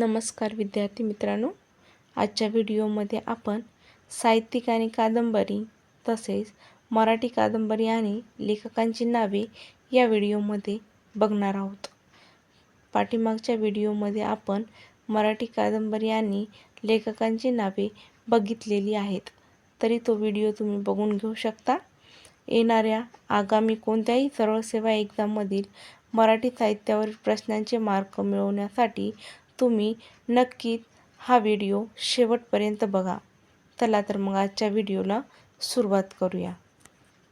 नमस्कार विद्यार्थी मित्रांनो. आजच्या व्हिडिओमध्ये आपण साहित्यिक आणि कादंबरी तसेच मराठी कादंबरी आणि लेखकांची नावे या व्हिडिओमध्ये बघणार आहोत. पाठीमागच्या व्हिडिओमध्ये आपण मराठी कादंबरी आणि लेखकांची नावे बघितलेली आहेत. तरी तो व्हिडिओ तुम्ही बघून घेऊ शकता. येणाऱ्या आगामी कोणत्याही सरळ सेवा एक्झाममधील मराठी साहित्यावरील प्रश्नांचे मार्क मिळवण्यासाठी तुम्ही नक्कीच हा व्हिडिओ शेवटपर्यंत बघा. चला तर मग आजच्या व्हिडिओला सुरुवात करूया.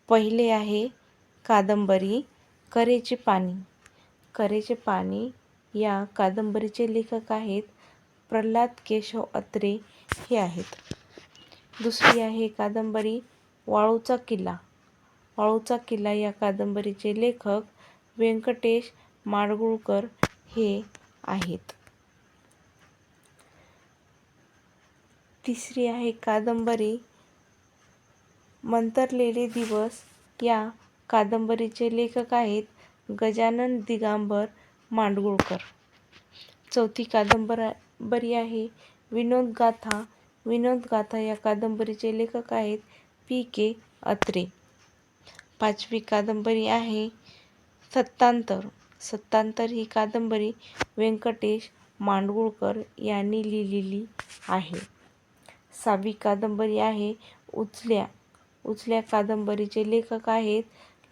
पहिले आहे कादंबरी करेचे पाणी. करेचे पाणी या कादंबरीचे लेखक आहेत प्रल्हाद केशव अत्रे हे आहेत. दुसरी आहे कादंबरी वाळूचा किल्ला. वाळूचा किल्ला या कादंबरीचे लेखक व्यंकटेश माडगुळकर हे आहेत. तिसरी आहे कादंबरी. मंतरलेले दिवस. या कादंबरीचे लेखक आहेत गजानन दिगांबर माडगुळकर. चौथी कादंबरी आहे विनोदगाथा विनोदगाथा या कादंबरीचे लेखक आहेत पी के अत्रे. पाचवी कादंबरी आहे सत्तांतर. सत्तांतर ही कादंबरी व्यंकटेश मांडगुळकर यांनी लिहिलेली आहे. सहावी कादंबरी आहे. उचल्या. उचल्या कादंबरीचे लेखक आहेत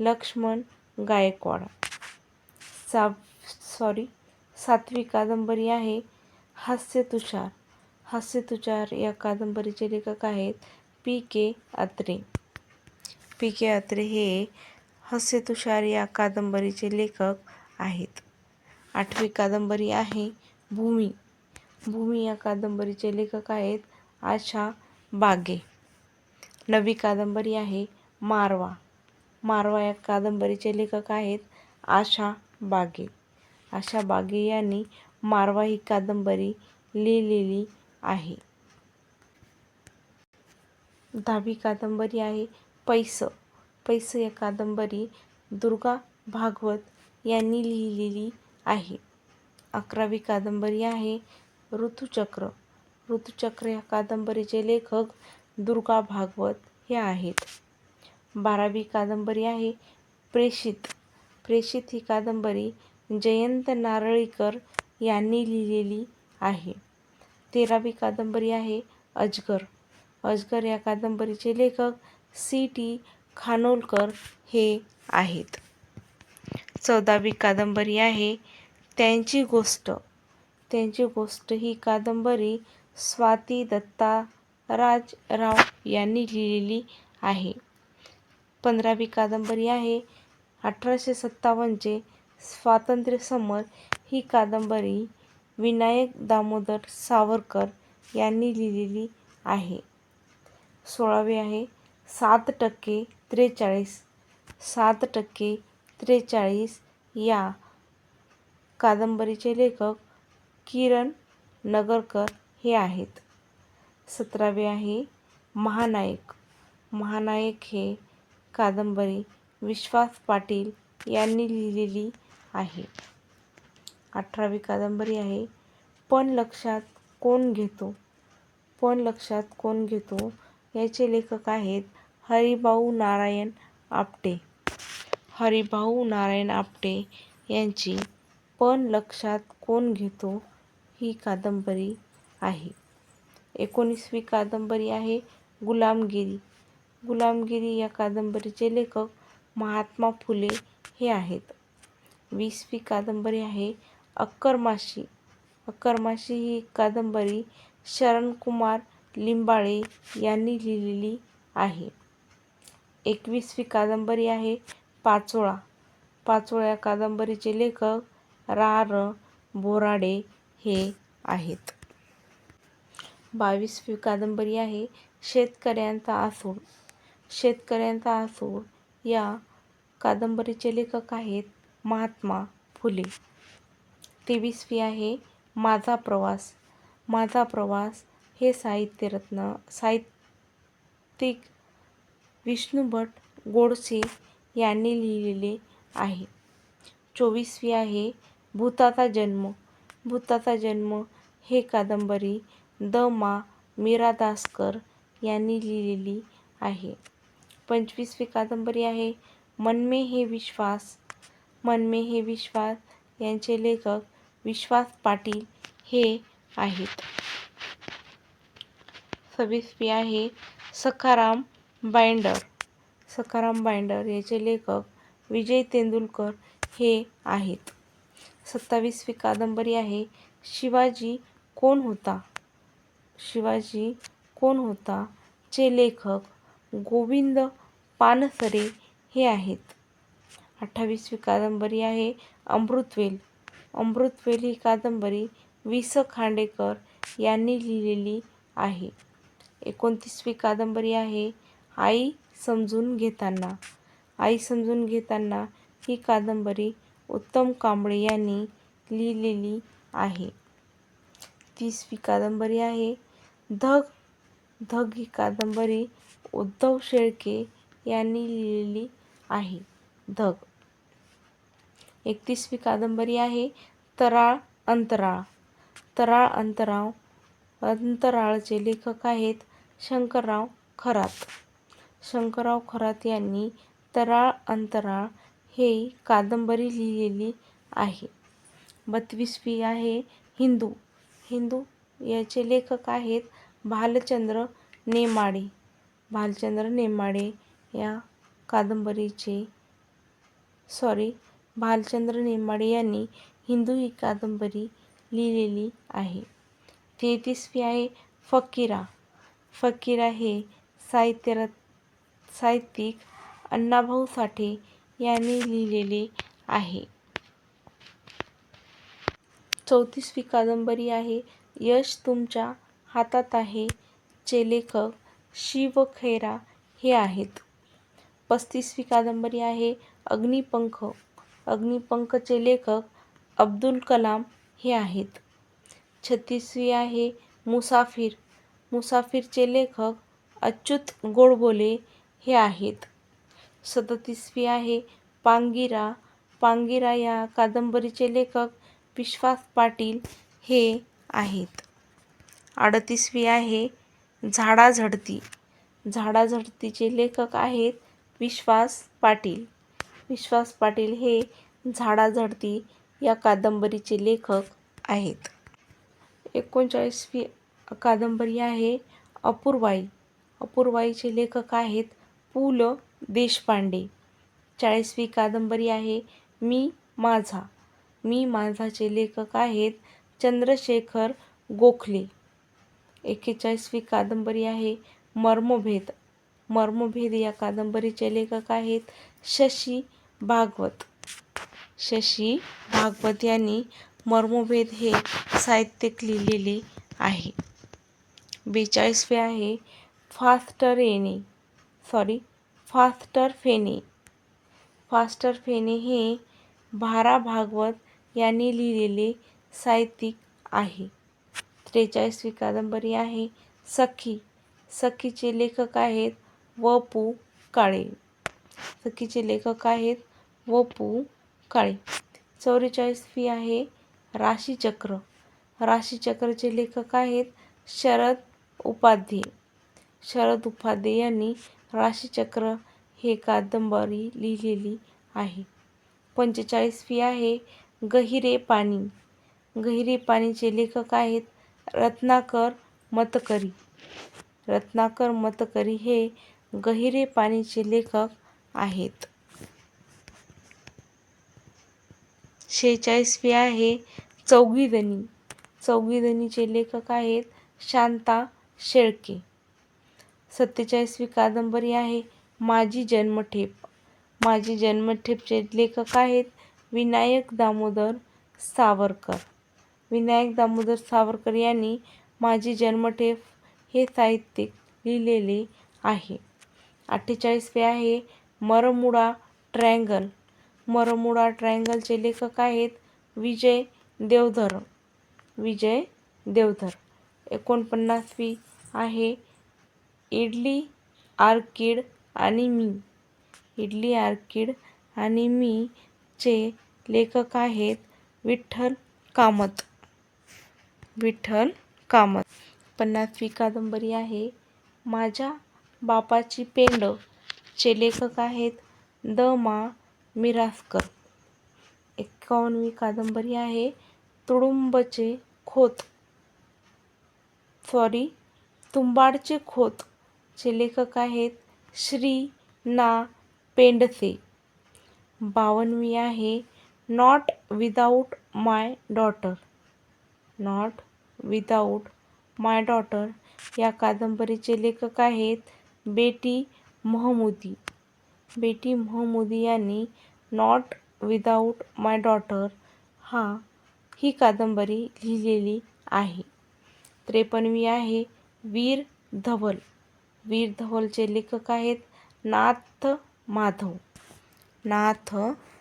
लक्ष्मण गायकवाड. सा सॉरी सातवी कादंबरी आहे हास्य हास्यतुषार हास्यतुषार या कादंबरीचे लेखक आहेत P K Atre. P K Atre हे हास्यतुषार या कादंबरीचे लेखक आहेत. आठवी कादंबरी आहे भूमी. भूमी या कादंबरीचे लेखक आहेत आशा बागे. नवी कादंबरी आहे मारवा. मारवा या कादंबरीचे लेखक आहेत आशा बागे. आशा बागे यांनी मारवा ही कादंबरी लिहिलेली आहे. दहावी कादंबरी आहे पैस. पैस या कादंबरी दुर्गा भागवत यांनी लिहिलेली आहे. अकरावी कादंबरी आहे ऋतुचक्र. ऋतुचक्र या कादंबरीचे लेखक दुर्गा भागवत हे आहेत. बारावी कादंबरी आहे प्रेषित. प्रेषित ही कादंबरी जयंत नारळीकर यांनी लिहिलेली आहे. तेरावी कादंबरी आहे अजगर. अजगर या कादंबरीचे लेखक सी टी खानोलकर हे आहेत. चौदावी कादंबरी आहे त्यांची गोष्ट. त्यांची गोष्ट ही कादंबरी स्वाती दत्ता राजराव यांनी लिहिलेली आहे. पंधरावी कादंबरी आहे. अठराशे सत्तावन्नचे स्वातंत्र्य समर ही कादंबरी विनायक दामोदर सावरकर यांनी लिहिलेली आहे. सोळावी आहे. सात टक्के त्रेचाळीस सात टक्के त्रेचाळीस या कादंबरीचे लेखक किरण नगरकर हे आहेत. सतरावे आहे महानायक. महानायक हे कादंबरी विश्वास पाटील यांनी लिहिलेली आहे. अठरावी कादंबरी आहे पण लक्षात कोण घेतो? पण लक्षात कोण घेतो याचे लेखक आहेत हरिभाऊ नारायण आपटे. हरिभाऊ नारायण आपटे यांची पण लक्षात कोण घेतो ही कादंबरी आहे. एकोणीसवी कादंबरी आहे गुलामगिरी. गुलामगिरी या कादंबरीचे लेखक महात्मा फुले हे आहेत. वीसवी कादंबरी आहे अक्करमाशी. अक्करमाशी ही कादंबरी शरणकुमार लिंबाळे यांनी लिहिलेली आहे. एकवीसवी कादंबरी आहे पाचोळा. पाचोळा या कादंबरीचे लेखक रा. र. बोराडे हे आहेत. बावीसवी कादंबरी आहे. शेतकऱ्यांचा आसूड. शेतकऱ्यांचा आसूड या कादंबरीचे लेखक आहेत महात्मा फुले. तेवीसवी आहे माझा प्रवास. माझा प्रवास हे साहित्यरत्न साहित्यिक विष्णुभट गोडसे यांनी लिहिलेले आहे. चोवीसवी आहे भूताचा जन्म. भूताचा जन्म हे कादंबरी द मा मीरा दासकर यांनी लिहिलेली आहे. पंचवीसवी कादंबरी आहे मन में हे विश्वास. मन में हे विश्वास यांचे लेखक विश्वास पाटील हे आहेत. सव्वीसवी आहे सखाराम बाइंडर. सखाराम बाइंडर याचे लेखक विजय तेंडुलकर हे आहेत. सत्तावीसवी कादंबरी आहे शिवाजी कोण होता. शिवाजी कोण होता चे लेखक गोविंद पानसरे हे आहेत. अठ्ठावीसवी कादंबरी आहे अमृतवेल. अमृतवेल ही कादंबरी वि. स. खांडेकर यांनी लिहिलेली आहे. एकोणतीसवी कादंबरी आहे आई समजून घेताना. आई समजून घेताना ही कादंबरी उत्तम कांबळे यांनी लिहिलेली आहे. तीसवी कादंबरी आहे धग. धग ही कादंबरी उद्धव शेळके यांनी लिहिलेली आहे. धग. एकतीसवी कादंबरी आहे तराळ अंतराळ. तराळ अंतराळ अंतराळचे लेखक आहेत शंकरराव खरात. शंकरराव खरात यांनी तराळ अंतराळ हे कादंबरी लिहिलेली आहे. बत्तीसवी आहे हिंदू. हिंदू याचे लेखक आहेत भालचंद्र नेमाडे. भालचंद्र नेमाडे या कादंबरीचे सॉरी भालचंद्र नेमाडे यांनी हिंदू ही कादंबरी लिहिलेली आहे. तेहतीसवी आहे फकीरा फकीरा हे साहित्यिक अण्णाभाऊ साठे यांनी लिहिलेले आहे. चौतीसवी कादंबरी आहे यश तुमच्या हातात आहे चे लेखक शिव खैरा हे आहेत. पस्तीसवी कादंबरी आहे अग्निपंख. अग्निपंखचे लेखक अब्दुल कलाम हे आहेत. छत्तीसवी आहे मुसाफिर. मुसाफिरचे लेखक अच्युत गोडबोले हे आहेत. सदतीसवी आहे पांगिरा. पांगिरा या कादंबरीचे लेखक विश्वास पाटील हे आहेत. अडतीसवी आहे झाडाझडती. झाडाझडतीचे लेखक आहेत विश्वास पाटील. विश्वास पाटील हे झाडाझडती या कादंबरीचे लेखक आहेत. एकोणचाळीसवी कादंबरी आहे अपूर्वाई. अपूर्वाईचे लेखक आहेत पु. ल. देशपांडे. चाळीसवी कादंबरी आहे मी माझा. मी माझाचे लेखक आहेत चंद्रशेखर गोखले. एक्केचाळीसवी कादंबरी आहे मर्मभेद. मर्मभेद या कादंबरीचे लेखक आहेत शशी भागवत. शशी भागवत यांनी मर्मभेद हे साहित्यिक लिहिलेले आहे. बेचाळीसवी आहे फास्टर येणे sorry faster Phene. Faster Phene हे भारा भागवत यांनी लिहिलेले साहित्यिक आहे. त्रेचाळीसवी कादंबरी आहे सखी. सखीचे लेखक आहेत व. पु. काळे. सखीचे लेखक आहेत व. पु. काळे. चौवेचाळीसवी आहे राशीचक्र. राशीचक्रचे लेखक आहेत शरद उपाध्ये. शरद उपाध्ये यांनी राशीचक्र हे कादंबरी लिहिलेली आहे. पंचेचाळीसवी आहे गहिरे पाणी. गहिरी पाणीचे लेखक आहेत रत्नाकर मतकरी. रत्नाकर मतकरी हे गहिरे पाणीचे लेखक आहेत. शेहेचाळीसवी आहे चौघीजणी. चौगीदनीचे लेखक आहेत शांता शेळके. सत्तेचाळीसवी कादंबरी आहे माझी जन्मठेप. माझी जन्मठेपचे लेखक आहेत विनायक दामोदर सावरकर. विनायक दामोदर सावरकर यांनी माझी जन्मठेप हे साहित्य लिहिलेले आहे. अठ्ठेचाळीसवी आहे मरमुडा ट्रँगल मरमुडा ट्रँगलचे लेखक आहेत विजय देवधर. विजय देवधर. एकोणपन्नासवी आहे इडली आर्किड आणि मी. इडली आर्किड आणि मी चे लेखक आहेत विठ्ठल कामत. विठ्ठल कामत. पन्नासवी कादंबरी आहे. माझ्या बापाची पेंड. चे लेखक आहेत द. मा. मिरासकर. एक्कावनवी कादंबरी आहे. तुडुंबचे खोत. सॉरी तुंबाडचे खोत. चे लेखक आहेत श्री. ना. पेंडसे. बावनवी आहे. Not without my daughter. Not without my daughter या कादंबरीचे लेखक आहेत बेटी महमूदी. बेटी महमूदी यांनी नॉट विदाऊट माय डॉटर हा ही कादंबरी लिहिलेली आहे. त्रेपन्नवी आहे वीर धवल. वीर धवलचे लेखक आहेत नाथ माधव. नाथ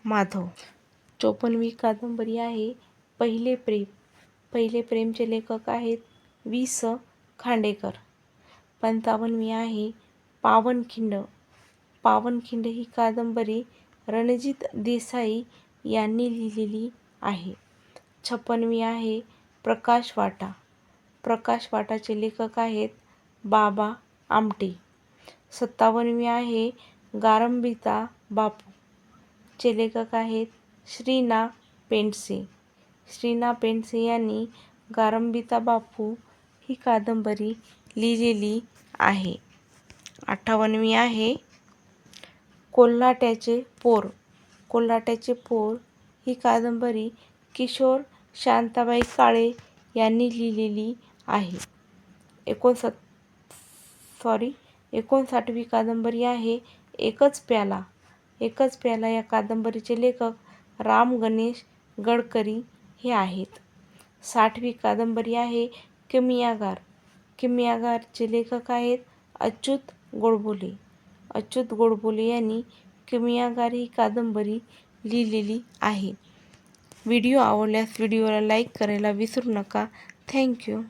माधव. चोपन्नवी कादंबरी आहे पहिले प्रेम. पहिले प्रेमचे लेखक आहेत वि स खांडेकर. पंचावन्नवी आहे पावनखिंड. पावनखिंड ही कादंबरी रणजित देसाई यांनी लिहिलेली आहे. छप्पनवी आहे प्रकाश वाटा. प्रकाश वाटाचे लेखक आहेत बाबा आमटे. सत्तावन्नवी आहे गारंबिता बापू. चे लेखक आहेत श्रीना पेंडसे. श्रीना पेंडसे यांनी गारंबिता बापू ही कादंबरी लिहिलेली आहे. अठ्ठावन्नवी आहे. कोल्हाट्याचे पोर. कोल्हाट्याचे पोर ही कादंबरी किशोर शांताबाई काळे यांनी लिहिलेली आहे. एकोणसत् सॉरी एकोणसाठवी कादंबरी आहे. एकच प्याला. एकच प्याला या कादंबरीचे लेखक राम गणेश गडकरी हे आहेत. साठवी कादंबरी आहे किमियागार. किमियागारचे लेखक आहेत अच्युत गोडबोले. अच्युत गोडबोले यांनी किमियागार ही कादंबरी लिहिलेली आहे. व्हिडिओ आवडल्यास व्हिडिओला लाईक करायला विसरू नका. थँक्यू.